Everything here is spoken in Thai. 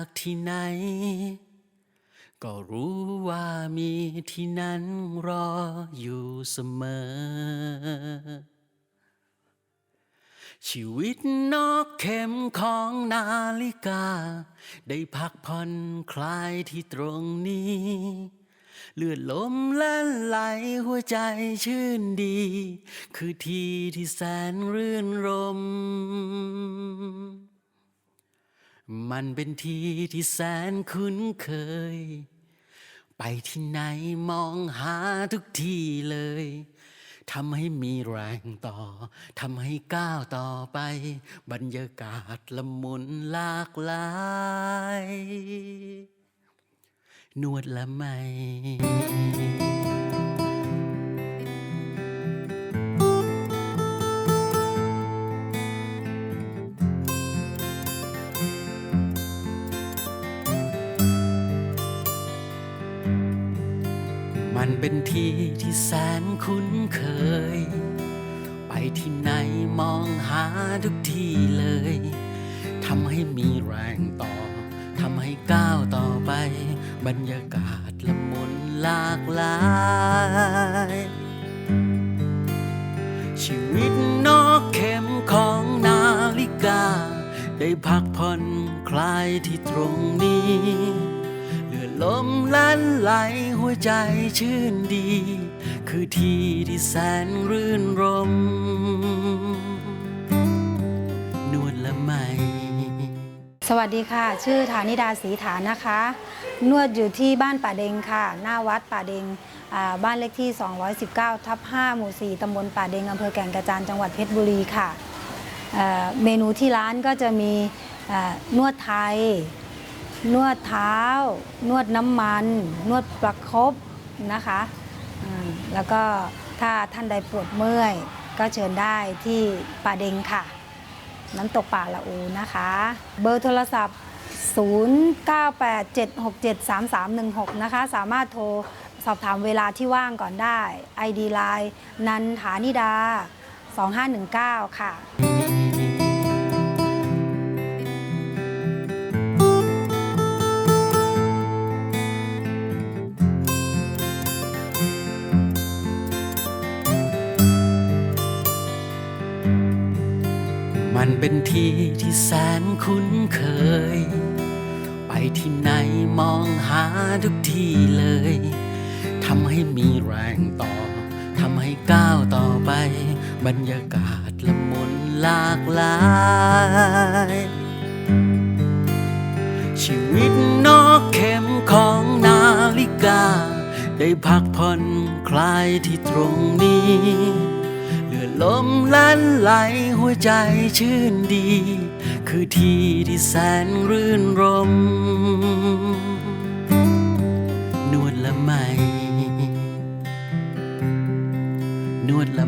จากที่ไหน ก็รู้ว่ามีที่นั้นรออยู่เสมอ ชีวิตนอกเข็มของนาฬิกา ได้พักผ่อนคลายที่ตรงนี้ เลือดลมเล่นไหลหัวใจชื่นดี คือที่ที่แสนรื่นรม มันเป็นที่ที่แสนคุ้นเคย ไปที่ไหนมองหาทุกที่เลยทำให้มีแรงต่อทำให้ก้าวต่อไป บรรยากาศละมุนหลากหลายนวดละไหม มันเป็นที่ที่แสนคุ้นเคย ไปที่ไหนมองหาทุกที่เลย ทำให้มีแรงต่อ ทำให้ก้าวต่อไป บรรยากาศละมุนหลากหลาย ชีวิตนอกเข็มของนาฬิกา ได้พักผ่อนคลายที่ตรงนี้ ลมลันไหลหัวใจชื่นดี คือที่ที่แสนรื่นรม นวดละไม สวัสดีค่ะ ชื่อฐานิดาศรีฐานนะคะ นวดอยู่ที่บ้านป่าเดงค่ะ หน้าวัดป่าเดงอ่าบ้านเลขที่ 219 ทับ 5 หมู่ 4 ตำบลป่าเดงอำเภอแก่งกระจานจังหวัดเพชรบุรีค่ะเอ่อเมนูที่ร้านก็จะมีเอ่อนวดไทย นวดเท้า นวดน้ำมัน นวดประครบนะคะแล้วก็ถ้าท่านใดปวดเมื่อย ก็เชิญได้ที่ป่าเดงค่ะ น้ำตกป่าละอูนะคะ เบอร์โทรศัพท์ 0987673316 นะคะ สามารถโทรสอบถามเวลาที่ว่างก่อนได้ ID Line นันฐานิดา 2519 ค่ะ มันเป็นที่ที่แสนคุ้นเคย ไปที่ไหนมองหาทุกที่เลย ทำให้มีแรงต่อ ทำให้ก้าวต่อไป บรรยากาศละมุนหลากหลาย ชีวิตนอกเข็มของนาฬิกา ได้พักผ่อนคลายที่ตรงนี้ เลือลมลันไหลหัวใจชื่นดี คือที่ที่แสนรื่นรม นวดละไมนวดละ